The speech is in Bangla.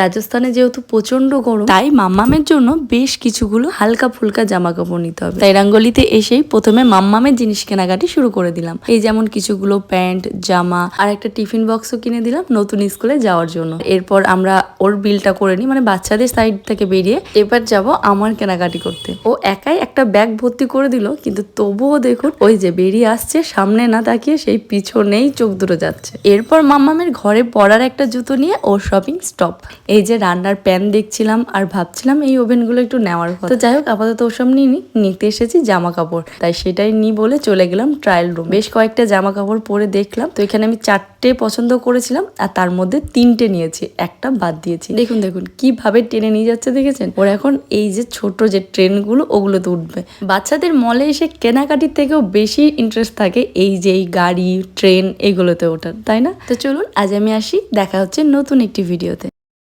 রাজস্থানে যেহেতু প্রচণ্ড গরম, তাই মাম্মামের জন্য বেশ কিছুগুলো হালকা ফুলকা জামা কাপড় নিতে হবে। তাই রাঙ্গলিতে এসেই প্রথমে মাম্মামের জিনিস কেনাকাটি শুরু করে দিলাম। এই যেমন কিছুগুলো প্যান্ট, জামা আর একটা টিফিন বক্সও কিনে দিলাম নতুন স্কুলে যাওয়ার জন্য। এরপর আমরা ওর বিলটা করে নিই মানে বাচ্চাদের সাইড থেকে বেরিয়ে এবার যাব আমার কেনাকাটি করতে। ও একাই একটা ব্যাগ ভর্তি করে দিল, কিন্তু তবুও দেখুন ওই যে বেরিয়ে আসছে, সামনে না তাকিয়ে সেই পিছনেই চোখ দুটো যাচ্ছে। এরপর মাম্মামের ঘরে পড়ার একটা জুতো নিয়ে ওর শপিং স্টপ এই যে রান্নার প্যান দেখছিলাম আর ভাবছিলাম এই ওভেনগুলো একটু নেওয়ার কথা। তো যাই হোক আপাতত ওসব নিয়ে নিতে এসেছি জামা কাপড় তাই সেটাই নি বলে চলে গেলাম ট্রায়াল রুম বেশ কয়েকটা জামা কাপড় পরে দেখলাম। তো এখানে আমি চারটে পছন্দ করেছিলাম আর তার মধ্যে তিনটে নিয়েছি একটা বাদ দিয়েছি। দেখুন দেখুন। কীভাবে টেনে নিয়ে যাচ্ছে দেখেছেন? ওরা এখন এই যে ছোট যে ট্রেনগুলো ওগুলোতে উঠবে। বাচ্চাদের মলে এসে কেনাকাটির থেকেও বেশি ইন্টারেস্ট থাকে এই যে এই গাড়ি ট্রেন এগুলোতে ওঠার। তাই না? তো চলুন আজ আমি আসি। দেখা হচ্ছে নতুন একটি ভিডিওতে